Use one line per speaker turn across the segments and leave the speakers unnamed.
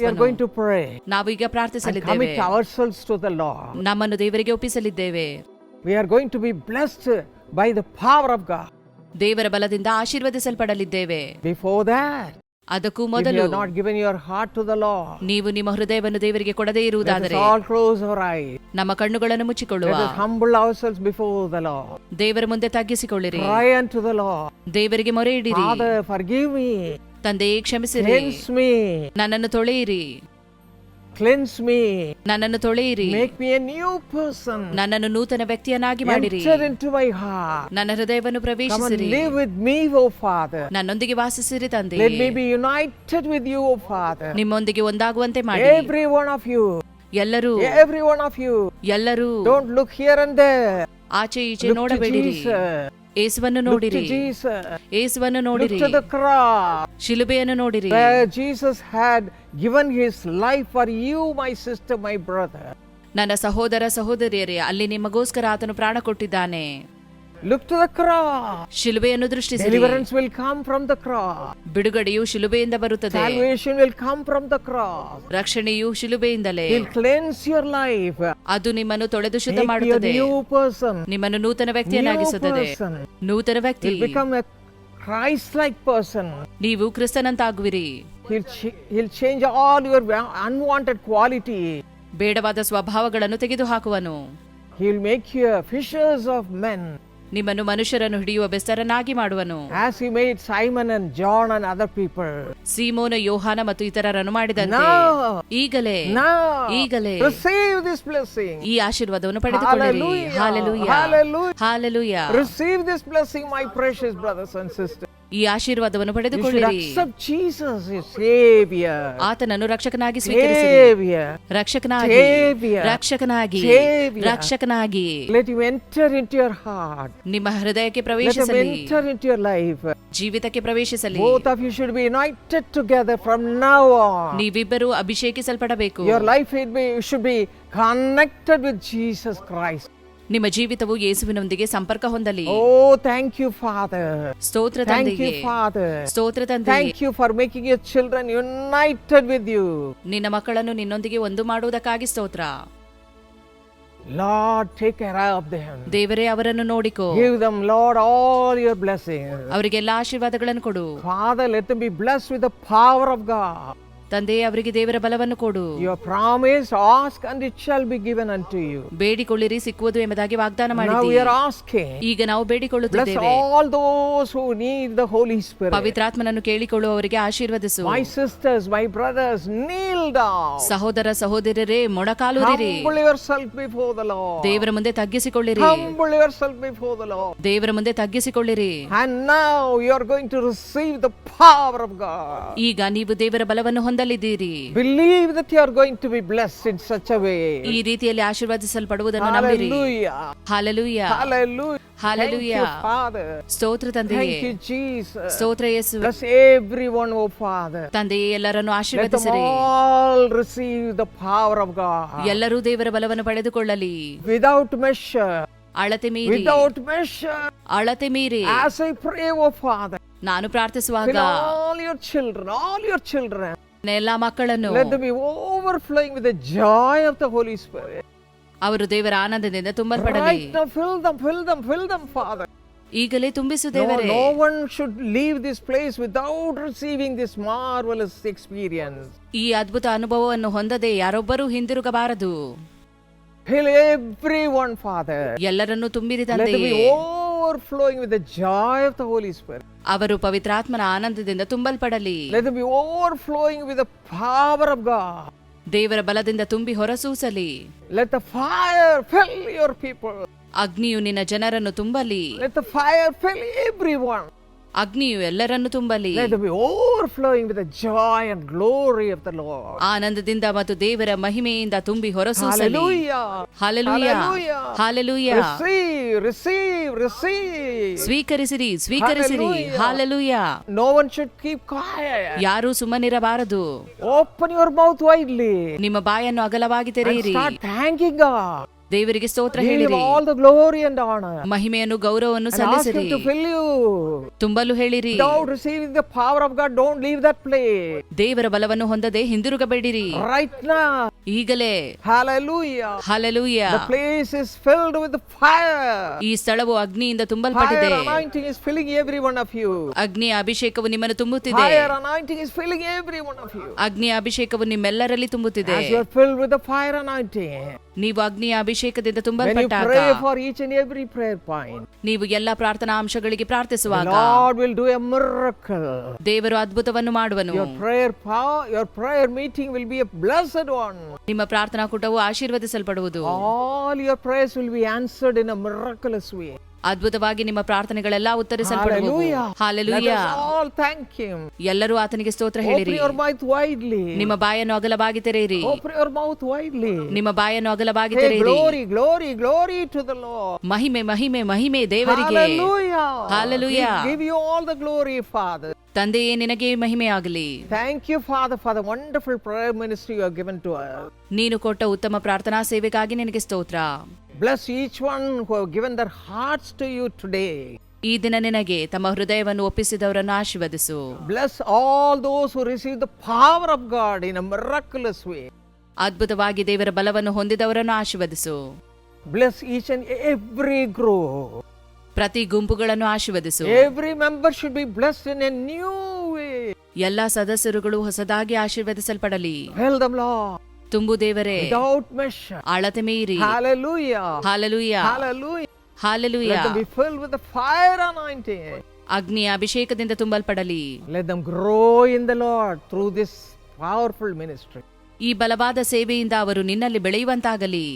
ನಾವು ಈಗ
and
ಪ್ರಾರ್ಥಿಸಲಿದ್ದೇವೆ
commit ourselves to the Lord.
ನಮ್ಮನ್ನು ದೇವರಿಗೆ ಒಪ್ಪಿಸಲಿದ್ದೇವೆ
We are going to be blessed by the power of God.
ದೇವರ ಬಲದಿಂದ ಆಶೀರ್ವದಿಸಲ್ಪಡಲಿದ್ದೇವೆ
Before that,
ಅದಕ್ಕೂ
if you
ಮೊದಲು
have not given your heart to the Lord,
ನೀವು ನಿಮ್ಮ ಹೃದಯವನ್ನು ದೇವರಿಗೆ ಕೊಡದೇ
let us
ಇರುವುದಾದರೆ
all close our eyes.
ನಮ್ಮ ಕಣ್ಣುಗಳನ್ನು ಮುಚ್ಚಿಕೊಳ್ಳುವ
Let us humble ourselves before the Lord.
ದೇವರ ಮುಂದೆ ತಗ್ಗಿಸಿಕೊಳ್ಳಿರಿ
Cry unto the Lord.
ದೇವರಿಗೆ ಮೊರೆ ಇಡಿರಿ
Father, forgive me.
ತಂದೆಯೇ ಕ್ಷಮಿಸಿರಿ.
ಮೀ
ನನ್ನನ್ನು ತೊಳೆಯಿರಿ.
ಕ್ಲೆನ್ಸ್ ಮೀ
ನನ್ನನ್ನು ತೊಳೆಯಿರಿ.
Make me a new person
ನನ್ನನ್ನು ನೂತನ ವ್ಯಕ್ತಿಯನ್ನಾಗಿ ಮಾಡಿರಿ.
ಎಂಟರ್ ಇಂಟು ಮೈ ಹಾರ್ಟ್
ನನ್ನ ಹೃದಯವನ್ನು ಪ್ರವೇಶಿಸಿರಿ.
Live with me O father
ನನ್ನೊಂದಿಗೆ ವಾಸಿಸಿರಿ ತಂದೆ.
Let me be united with you O father
ನಿಮ್ಮೊಂದಿಗೆ ಒಂದಾಗುವಂತೆ ಮಾಡಿ
ಎವ್ರಿ ಒನ್ ಆಫ್ ಯು
ಎಲ್ಲರೂ.
ಎವ್ರಿ ಒನ್ ಆಫ್ ಯು
ಎಲ್ಲರೂ.
Don't look here and there
ಆಚೆ ಈಚೆ ನೋಡಬೇಡಿರಿ.
ಸರ್
ಏಸುವನ್ನು ನೋಡಿರಿ. ಏಸುವನ್ನು ನೋಡಿರಿ. ಶಿಲುಬೆಯನ್ನು ನೋಡಿರಿ.
Jesus had given his life for you my sister my brother
ನನ್ನ ಸಹೋದರ ಸಹೋದರಿಯರೇ ಅಲ್ಲಿ ನಿಮಗೋಸ್ಕರ ಆತನು ಪ್ರಾಣ ಕೊಟ್ಟಿದ್ದಾನೆ.
Look to the cross.
ಶಿಲುಬೆಯನ್ನು ದೃಷ್ಟಿಸಿರಿ
Deliverance will come from the cross.
ಬಿಡುಗಡೆಯು ಶಿಲುಬೆಯಿಂದ ಬರುತ್ತದೆ
Salvation will come from the cross.
ರಕ್ಷಣೆಯು ಶಿಲುಬೆಯಿಂದಲೇ
He'll cleanse your life.
ಅದು ನಿಮ್ಮನ್ನು ತೊಳೆದು ಶುದ್ಧ
Make you a
ಮಾಡುತ್ತದೆ
new person.
ನಿಮ್ಮನ್ನು ನೂತನ
New
ವ್ಯಕ್ತಿಯನ್ನಾಗಿಸುತ್ತದೆ
person.
ನೂತನ ವ್ಯಕ್ತಿ
He'll become a Christ-like person.
ನೀವು ಕ್ರಿಸ್ತನಂತಾಗುವಿರಿ
He'll, ch- he'll change all your wa- unwanted quality.
ಬೇಡವಾದ ಸ್ವಭಾವಗಳನ್ನು ತೆಗೆದುಹಾಕುವನು
He'll make you fishers of men.
ನಿಮ್ಮನ್ನು ಮನುಷ್ಯರನ್ನು ಹಿಡಿಯುವ ಬೆಸ್ತರನ್ನಾಗಿ ಮಾಡುವನು
As he made Simon and John and other people.
ಸೀಮೋನ ಯೋಹಾನ ಮತ್ತು ಇತರರನ್ನು ಮಾಡಿದಂತೆ
Now,
ಈಗಲೇ
now,
ಈಗಲೇ
receive this blessing.
ಈ ಆಶೀರ್ವಾದವನ್ನು ಪಡೆದುಕೊಳ್ಳಿರಿ
Hallelujah.
Hallelujah
Hallelujah.
Hallelujah
Receive this blessing, my precious brothers and sisters.
ಈ ಆಶೀರ್ವಾದವನ್ನು ಪಡೆದುಕೊಳ್ಳಿರಿ
accept Jesus, your Savior.
ಆತನನ್ನು ರಕ್ಷಕನಾಗಿ
Savior.
ರಕ್ಷಕನಾಗಿ
Savior.
ರಕ್ಷಕನಾಗಿ
Savior.
ರಕ್ಷಕನಾಗಿ
Let him enter into your heart.
ನಿಮ್ಮ ಹೃದಯಕ್ಕೆ
Let him
ಪ್ರವೇಶಿಸಲಿ
enter into your life.
ಜೀವಿತಕ್ಕೆ ಪ್ರವೇಶಿಸಲಿ
Both of you should be united together from now on.
ನೀವಿಬ್ಬರು ಅಭಿಷೇಕಿಸಲ್ಪಡಬೇಕು
Your life should be, should be connected with Jesus Christ.
ನಿಮ್ಮ ಜೀವಿತವು ಯೇಸುವಿನೊಂದಿಗೆ ಸಂಪರ್ಕ ಹೊಂದಲಿ
O thank you father
ಸ್ತೋತ್ರ
Thank
ತಂದೆಗೆ
you, Father.
ಸ್ತೋತ್ರ ತಂದೆ
Thank you for making your children united with you.
ನಿನ್ನ ಮಕ್ಕಳನ್ನು ನಿನ್ನೊಂದಿಗೆ ಒಂದು ಮಾಡುವುದಕ್ಕಾಗಿ ಸ್ತೋತ್ರ
Lord, take care of them.
ದೇವರೇ ಅವರನ್ನು ನೋಡಿಕೋ
Give them, Lord, all your blessings.
ಅವರಿಗೆಲ್ಲ ಆಶೀರ್ವಾದಗಳನ್ನು ಕೊಡು
Father, let them be blessed with the power of God.
ತಂದೆ ಅವರಿಗೆ ದೇವರ ಬಲವನ್ನು ಕೊಡು
Your promise, ask and it shall be given unto you.
ಬೇಡಿಕೊಳ್ಳಿರಿ ಸಿಕ್ಕುವುದು ಎಂಬುದಾಗಿ ವಾಗ್ದಾನ
Now
ಮಾಡಿದ್ದೀ
we are asking.
ಈಗ ನಾವು
Bless
ಬೇಡಿಕೊಳ್ಳುತ್ತಿದ್ದೇವೆ
all those who need the Holy Spirit.
ಪವಿತ್ರಾತ್ಮನನ್ನು ಕೇಳಿಕೊಳ್ಳುವವರಿಗೆ ಆಶೀರ್ವದಿಸು
My sisters, my brothers, kneel down.
ಸಹೋದರ ಸಹೋದರರೇ ಮೊಣಕಾಲೂರಿರಿ
Humble yourself before the Lord.
ದೇವರ ಮುಂದೆ ತಗ್ಗಿಸಿಕೊಳ್ಳಿರಿ
Humble yourself before the Lord.
ದೇವರ ಮುಂದೆ ತಗ್ಗಿಸಿಕೊಳ್ಳಿರಿ
And now you are going to receive the power of God.
ಈಗ ನೀವು ದೇವರ ಬಲವನ್ನು ಹೊಂದಲಿದ್ದೀರಿ
believe that you are going to be blessed in such a way
ಈ ರೀತಿಯಲ್ಲಿ ಆಶೀರ್ವದಿಸಲ್ಪಡುವುದನ್ನು ನಂಬಿರಿ.
Hallelujah hallelujah
hallelujah
hallelujah father
ಸ್ತೋತ್ರ ತಂದೆಯೇ.
ಥ್ಯಾಂಕ್ ಯು ಜೀಸಸ್
ಸ್ತೋತ್ರ ಯೇಸು
ಬ್ಲೆಸ್ एवरीवन ಓ ಫಾದರ್
ತಂದೆಯೇ ಎಲ್ಲರನ್ನು ಆಶೀರ್ವದಿಸಿರಿ.
All receive the power of God
ಎಲ್ಲರೂ ದೇವರ ಬಲವನ್ನು ಪಡೆದುಕೊಳ್ಳಲಿ.
ವಿಥೌಟ್ ಮೆಷರ್
ಅಳತೆ ಮೀರಿ.
ವಿಥೌಟ್ ಮೆಷರ್
ಅಳತೆ ಮೀರಿ.
As I pray O father
ನಾನು ಪ್ರಾರ್ಥಿಸುವಾಗ.
All your children all your children
ಎಲ್ಲಾ ಮಕ್ಕಳನ್ನು
Let them be overflowing with the joy of the Holy Spirit.
ಅವರು ದೇವರ ಆನಂದದಿಂದ ತುಂಬಲ್ಪಡಲಿ
Right now, fill them, fill them, fill them, Father.
ಈಗಲೇ ತುಂಬಿಸು
No,
ದೇವರೇ
no one should leave this place without receiving this marvelous experience.
ಈ ಅದ್ಭುತ ಅನುಭವವನ್ನು ಹೊಂದದೆ ಯಾರೊಬ್ಬರೂ ಹಿಂದಿರುಗಬಾರದು
Fill everyone, Father.
ಎಲ್ಲರನ್ನೂ ತುಂಬಿರಿ
Let them
ತಂದೆಯೇ
be overflowing with the joy of the Holy Spirit.
ಅವರು ಪವಿತ್ರಾತ್ಮನ ಆನಂದದಿಂದ ತುಂಬಲ್ಪಡಲಿ
Let them be overflowing with the power of God.
ದೇವರ ಬಲದಿಂದ ತುಂಬಿ ಹೊರಸೂಸಲಿ
Let the fire fill your people.
ಅಗ್ನಿಯು ನಿನ್ನ ಜನರನ್ನು ತುಂಬಲಿ
Let the fire fill everyone.
ಅಗ್ನಿಯು ಎಲ್ಲರನ್ನು ತುಂಬಲಿ.
Overflowing with joy and
ಆನಂದದಿಂದ ಮತ್ತು ದೇವರ ಮಹಿಮೆಯಿಂದ ತುಂಬಿ ಹೊರಸೋ
ಸರಿ
ಹ
Alleluia
Alleluia
Alleluia receive receive no one should keep ಕೈ
ಯಾರು ಸುಮ್ಮನಿರಬಾರದು.
ಓಪನ್ ಯುವರ್ ಮೌತ್ ವೈಡ್ಲಿ
ನಿಮ್ಮ ಬಾಯನ್ನು ಅಗಲವಾಗಿ ತೆರೆಯಿರಿ.
ಥ್ಯಾಂಕ್ ಯು ಗಾಡ್
ದೇವರಿಗೆ ಸ್ತೋತ್ರ ಹೇಳಿರಿ.
ಆಲ್
ಮಹಿಮೆಯನ್ನು ಗೌರವವನ್ನು ಸಲ್ಲಿಸಿರಿ. ತುಂಬಲು ಹೇಳಿರಿ.
ಪವರ್ ಆಫ್ ಲೀವ್
ದೇವರ ಬಲವನ್ನು ಹೊಂದದೆ ಹಿಂದಿರುಗಬೇಡಿರಿ.
ರೈಟ್ ನಾ
ಈಗಲೇ
Hallelujah.
Hallelujah
The place is filled with fire.
ಈ ಸ್ಥಳವು ಅಗ್ನಿಯಿಂದ
Fire
ತುಂಬಲ್ಪಟ್ಟಿದೆ
anointing is filling every one of you.
ಅಗ್ನಿಯ ಅಭಿಷೇಕವು ನಿಮ್ಮನ್ನು ತುಂಬುತ್ತಿದೆ
Fire anointing is filling every one of you.
ಅಗ್ನಿಯ ಅಭಿಷೇಕವು ನಿಮ್ಮೆಲ್ಲರಲ್ಲಿ ತುಂಬುತ್ತಿದೆ
As you are filled with the fire anointing,
ನೀವು ಅಗ್ನಿಯ ಅಭಿಷೇಕದಿಂದ
when you
ತುಂಬಲ್ಪಟ್ಟಾಗ
pray for each and every prayer point,
ನೀವು ಎಲ್ಲಾ ಪ್ರಾರ್ಥನಾ ಅಂಶಗಳಿಗೆ
the
ಪ್ರಾರ್ಥಿಸುವಾಗ
Lord will do a miracle.
ದೇವರು ಅದ್ಭುತವನ್ನು ಮಾಡುವನು
Your prayer power, your prayer meeting will be a blessed one.
ನಿಮ್ಮ ಪ್ರಾರ್ಥನಾ ಕೂಟವು ಆಶೀರ್ವದಿಸಲ್ಪಡುವುದು
All your prayers will be answered in a miraculous way.
ಅದ್ಭುತವಾಗಿ ನಿಮ್ಮ ಪ್ರಾರ್ಥನೆಗಳೆಲ್ಲ ಹಾಲೆಲೂಯ
Him.
ಎಲ್ಲರೂ ಆತನಿಗೆ ಸ್ತೋತ್ರ ಹೇಳಿರಿ. ನಿಮ್ಮ ಬಾಯನ್ನು ಅಗಲವಾಗಿ ತೆರೆಯಿರಿ. ನಿಮ್ಮ ಬಾಯನ್ನು ಅಗಲವಾಗಿ ತೆರೆಯಿರಿ
glory to the Lord.
ಮಹಿಮೆ ಮಹಿಮೆ ಮಹಿಮೆ ದೇವರಿಗೆ
you all the glory, Father.
ತಂದೆಯೇ ನಿನಗೆ ಮಹಿಮೆ ಆಗಲಿ
Father, for the wonderful prayer ministry you have given to us.
ನೀನು ಕೊಟ್ಟ ಉತ್ತಮ ಪ್ರಾರ್ಥನಾ ಸೇವೆಗಾಗಿ ನಿನಗೆ ಸ್ತೋತ್ರ
Bless each one who have given their hearts to you today.
ಈ ದಿನ ನಿನಗೆ ತಮ್ಮ ಹೃದಯವನ್ನು ಒಪ್ಪಿಸಿದವರನ್ನು ಆಶೀರ್ವದಿಸು.
Bless all those who receive the power of God in a miraculous way.
ಅದ್ಭುತವಾಗಿ ದೇವರ ಬಲವನ್ನು ಹೊಂದಿದವರನ್ನು ಆಶೀರ್ವದಿಸು.
Bless each and every group
ಪ್ರತಿ ಗುಂಪುಗಳನ್ನು ಆಶೀರ್ವದಿಸು.
Every member should be bless in a new way
ಎಲ್ಲಾ ಸದಸ್ಯರುಗಳು ಹೊಸದಾಗಿ ಆಶೀರ್ವದಿಸಲ್ಪಡಲಿ.
ಹೆಲ್ them, Lord,
ತುಂಬು ದೇವರೇ
without measure.
ಅಳತೆ ಮೀರಿ
Hallelujah.
ಹಾಲಲುಯ
Hallelujah.
ಹಾಲಲುಯ
Let them be filled with the fire anointing.
ಅಗ್ನಿಯ ಅಭಿಷೇಕದಿಂದ ತುಂಬಲ್ಪಡಲಿ
Let them grow in the Lord through this powerful ministry.
ಈ ಬಲವಾದ ಸೇವೆಯಿಂದ ಅವರು ನಿನ್ನಲ್ಲಿ ಬೆಳೆಯುವಂತಾಗಲಿ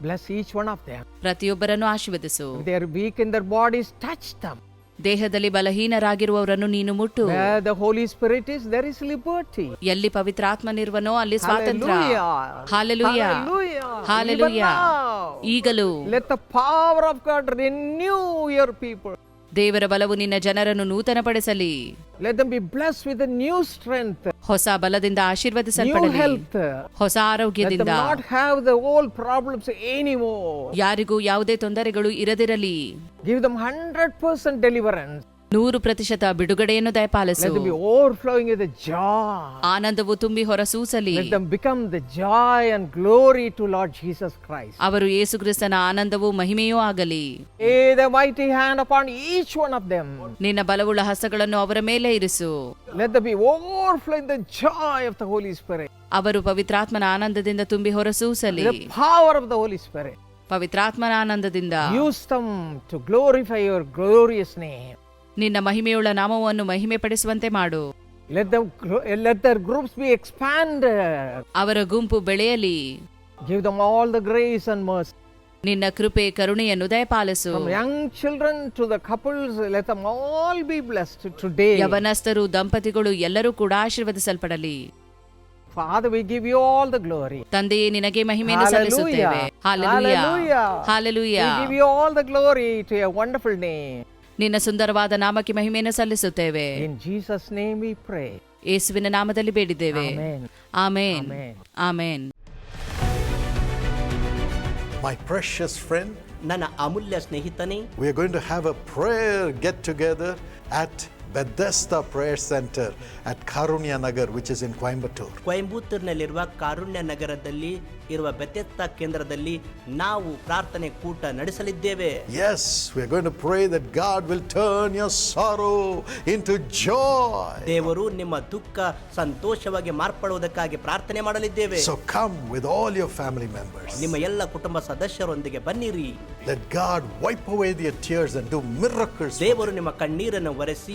Bless each one of them.
ಪ್ರತಿಯೊಬ್ಬರನ್ನು ಆಶೀರ್ವದಿಸು
If they are weak in their bodies, touch them.
ದೇಹದಲ್ಲಿ ಬಲಹೀನರಾಗಿರುವವರನ್ನು ನೀನು ಮುಟ್ಟು
Where the Holy Spirit is, there is liberty.
ಎಲ್ಲಿ ಪವಿತ್ರಾತ್ಮನಿರುವನೋ ಅಲ್ಲಿ ಸ್ವಾತಂತ್ರ್ಯ
Hallelujah.
Hallelujah
Hallelujah.
Hallelujah
Even now,
ಈಗಲೂ
Let the power of God renew your people.
ದೇವರ ಬಲವು ನಿನ್ನ ಜನರನ್ನು ನೂತನಪಡಿಸಲಿ. ಹೊಸ ಬಲದಿಂದ ಆಶೀರ್ವದಿಸಲ್ಪಡಲಿ. ಹೊಸ ಆರೋಗ್ಯದಿಂದ. ಯಾರಿಗೂ ಯಾವುದೇ ತೊಂದರೆಗಳು ಇರದಿರಲಿ.
Give them hundred percent deliverance
ನೂರು ಪ್ರತಿಶತ ಬಿಡುಗಡೆಯನ್ನು ದಯಪಾಲಿಸು
Let them be overflowing with the joy.
ಆನಂದವು ತುಂಬಿ ಹೊರಸೂಸಲಿ
Let them become the joy and glory to Lord Jesus Christ.
ಅವರು ಯೇಸುಕ್ರಿಸ್ತನ ಆನಂದವೂ ಮಹಿಮೆಯೂ ಆಗಲಿ
Lay the mighty hand upon each one of them.
ನಿನ್ನ ಬಲವುಳ್ಳ ಹಸಗಳನ್ನು ಅವರ ಮೇಲೆ ಇರಿಸು
Let them be overflowing the joy of the Holy Spirit,
ಅವರು ಪವಿತ್ರಾತ್ಮನ ಆನಂದದಿಂದ ತುಂಬಿ ಹೊರಸೂಸಲಿ
the power of the Holy Spirit.
ಪವಿತ್ರಾತ್ಮನ ಆನಂದದಿಂದ
Use them to glorify your glorious name.
ನಿನ್ನ ಮಹಿಮೆಯುಳ್ಳ ನಾಮವನ್ನು ಮಹಿಮೆ ಪಡಿಸುವಂತೆ ಮಾಡು
Let them gro- let their groups be expanded.
ಅವರ ಗುಂಪು ಬೆಳೆಯಲಿ
Give them all the grace and mercy.
ನಿನ್ನ ಕೃಪೆ ಕರುಣೆಯನ್ನು ದಯಪಾಲಿಸು
young young children to the couples, let them all be blessed today.
ಯವನಸ್ಥರು ದಂಪತಿಗಳು ಎಲ್ಲರೂ ಕೂಡ ಆಶೀರ್ವದಿಸಲ್ಪಡಲಿ
Father, we give you all the glory.
ತಂದೆಯೇ ನಿನಗೆ ಮಹಿಮೆಯನ್ನು ಸಲ್ಲಿಸುತ್ತೇವೆ hallelujah
Hallelujah.
Hallelujah
We give you all the glory to your wonderful name.
ನಿನ್ನ ಸುಂದರವಾದ ನಾಮಕ್ಕೆ ಮಹಿಮೆಯನ್ನು ಸಲ್ಲಿಸುತ್ತೇವೆ
In Jesus' name we pray.
ಯೇಸುವಿನ ನಾಮದಲ್ಲಿ ಬೇಡಿದ್ದೇವೆ
Amen.
Amen
Amen.
Amen
My precious friend,
ನನ್ನ ಅಮೂಲ್ಯ ಸ್ನೇಹಿತನೇ
we are going to have a prayer get together at Bethesda Prayer Center at Karunya Nagar, which is in Coimbatore.
ಕೊಯಂಬತ್ತೂರಿನಲ್ಲಿರುವ ಕಾರುಣ್ಯ ನಗರದಲ್ಲಿ ಇರುವ ಬೆತ್ತೆತ್ತ ಕೇಂದ್ರದಲ್ಲಿ ನಾವು ಪ್ರಾರ್ಥನೆ ಕೂಟ ನಡೆಸಲಿದ್ದೇವೆ
Yes, we are going to pray that God will turn your sorrow into joy.
ದೇವರು ನಿಮ್ಮ ದುಃಖ ಸಂತೋಷವಾಗಿ ಮಾರ್ಪಡುವುದಕ್ಕಾಗಿ ಪ್ರಾರ್ಥನೆ ಮಾಡಲಿದ್ದೇವೆ
So come with all your family members.
ನಿಮ್ಮ ಎಲ್ಲ ಕುಟುಂಬ ಸದಸ್ಯರೊಂದಿಗೆ ಬನ್ನಿರಿ
Let God wipe away their tears and do miracles. for
ದೇವರು ನಿಮ್ಮ ಕಣ್ಣೀರನ್ನು ಒರೆಸಿ